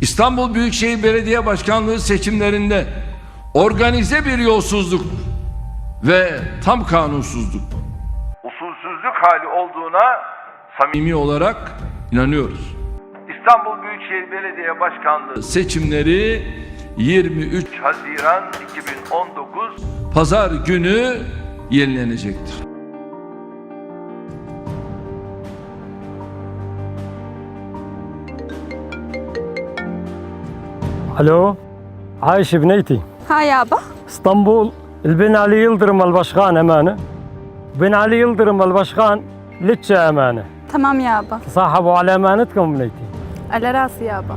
İstanbul Büyükşehir Belediye Başkanlığı seçimlerinde organize bir yolsuzluk ve tam kanunsuzluk usulsüzlük hali olduğuna samimi olarak inanıyoruz. İstanbul Büyükşehir Belediye Başkanlığı seçimleri 23 Haziran 2019 Pazar günü yenilenecektir. الو عايش بنيتي ها يابا اسطنبول البن علي يلدرم البشخان امانه بن علي يلدرم البشخان لتشا امانه tamam yaba. تصاحبوا على امانتكم بنيتي Ala rası yaba.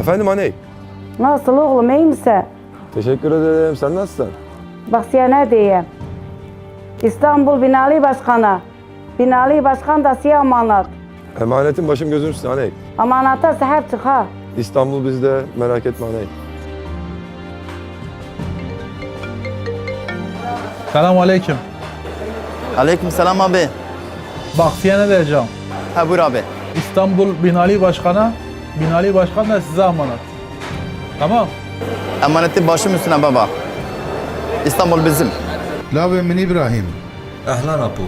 Efendim aney. Nasıl oğlum iyi misin? Teşekkür ederim. Sen nasılsın? Bak size ne diyeyim. İstanbul Binali Başkanı. Binali Başkan da size amanat. Emanetin başım gözüm üstüne aney. Amanata sahip çık ha. İstanbul bizde. Merak etme aney. Selam aleyküm. Aleyküm selam abi. Bak size ne diyeceğim. Ha buyur abi. İstanbul Binali Başkan'a, Binali Başkan da size emanet. Tamam. Emaneti başım üstüne baba. İstanbul bizim. Lave min İbrahim. Ehlen apu.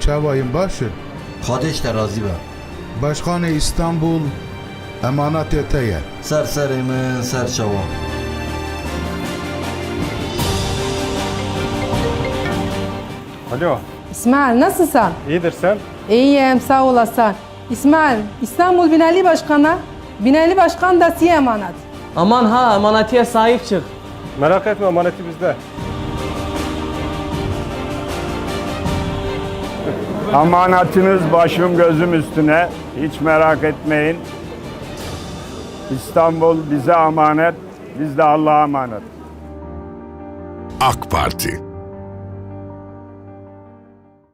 Çavayın başı. Kadeş terazi be. Başkanı İstanbul emanet öteye. Ser serimin ser şevam. Alo. İsmail nasılsın? İyidir sen? İyiyim sağ olasın. İsmail İstanbul Binali Başkan'a Binali Başkan da size emanet. Aman ha emanetiye sahip çık. Merak etme emaneti bizde. Amanatınız başım gözüm üstüne. Hiç merak etmeyin. İstanbul bize emanet, biz de Allah'a emanet. AK Parti